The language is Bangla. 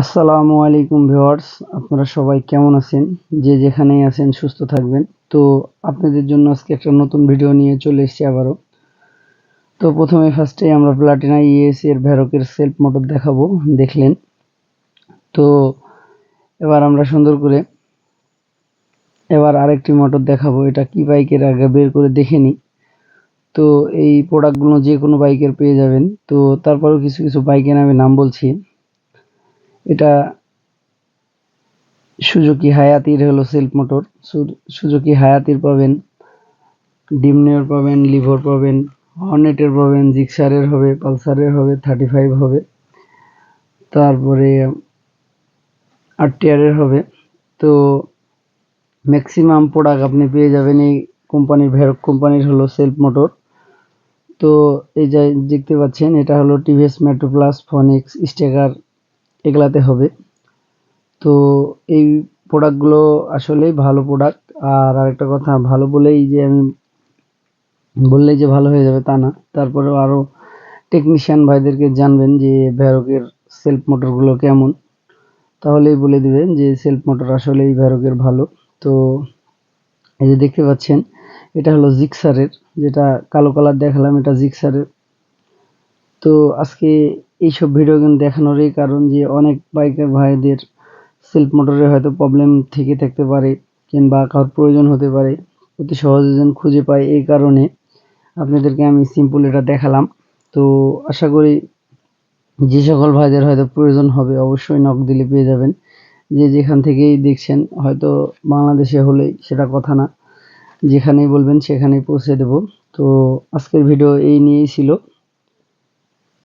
আসসালামু আলাইকুম ভিউয়ার্স, আপনারা সবাই কেমন আছেন? যে যেখানেই আছেন, সুস্থ থাকবেন। তো আপনাদের জন্য আজকে একটা নতুন ভিডিও নিয়ে চলে এসেছি আবারও। তো প্রথমে ফার্স্টে আমরা প্লাটিনা ইএস এর ভ্যারকের সেলফ মোটর দেখাবো, দেখলেন। তো এবার আমরা সুন্দর করে এবার আরেকটি মোটর দেখাবো। এটা কি বাইকের? আগে বের করে দেখে নিই। তো এই প্রোডাক্টগুলো যে কোনো বাইকের পেয়ে যাবেন। তো তারপরেও কিছু কিছু বাইকের আমি নাম বলছি। এটা সুজুকি হায়াতির হলো সেলফ মোটর। সুজুকি হায়াতির পাবেন, ডিমনেওর পাবেন, লিভর পাবেন, হর্নেটের পাবেন, জিক্সারের হবে, পালসারের হবে, থার্টি ফাইভ হবে। তারপরে আরটিআরের হবে। তো ম্যাক্সিমাম প্রোডাক্ট আপনি পেয়ে যাবেন এই কোম্পানির ভেরক কোম্পানির হলো সেলফ মোটর। তো এই যে দেখতে পাচ্ছেন, এটা হলো TVS Metro Plus Phoenix sticker এগুলাতে হবে। তো এই প্রোডাক্টগুলো আসলেই ভালো প্রোডাক্ট। আর আরেকটা কথা, ভালো বলেই যে আমি, বললেই যে ভালো হয়ে যাবে তা না। তারপরেও আরও টেকনিশিয়ান ভাইদেরকে জানবেন যে ভ্যারকের সেলফ মোটরগুলো কেমন। তাহলেই বলে দিবেন যে সেলফ মোটর আসলেই ভ্যারকের ভালো। তো এই যে দেখতে পাচ্ছেন, এটা হলো জিক্সারের যেটা কালো কালার দেখালাম, এটা জিক্সারের তো আজকে এইসব ভিডিও কিন্তু দেখানোরই কারণ যে অনেক বাইকার ভাইদের সেলফ মোটরে হয়তো প্রবলেম থেকে থাকতে পারে কিংবা কারোর প্রয়োজন হতে পারে। অতি সহজে যেন খুঁজে পায় এই কারণে আপনাদেরকে আমি সিম্পল এটা দেখালাম। তো আশা করি যে সকল ভাইদের হয়তো প্রয়োজন হবে, অবশ্যই নক দিলে পেয়ে যাবেন। যে যেখান থেকেই দেখছেন, হয়তো বাংলাদেশে হলেই সেটা কথা না। যেখানেই বলবেন সেখানেই পৌঁছে দেব। তো আজকের ভিডিও এই নিয়েই ছিল।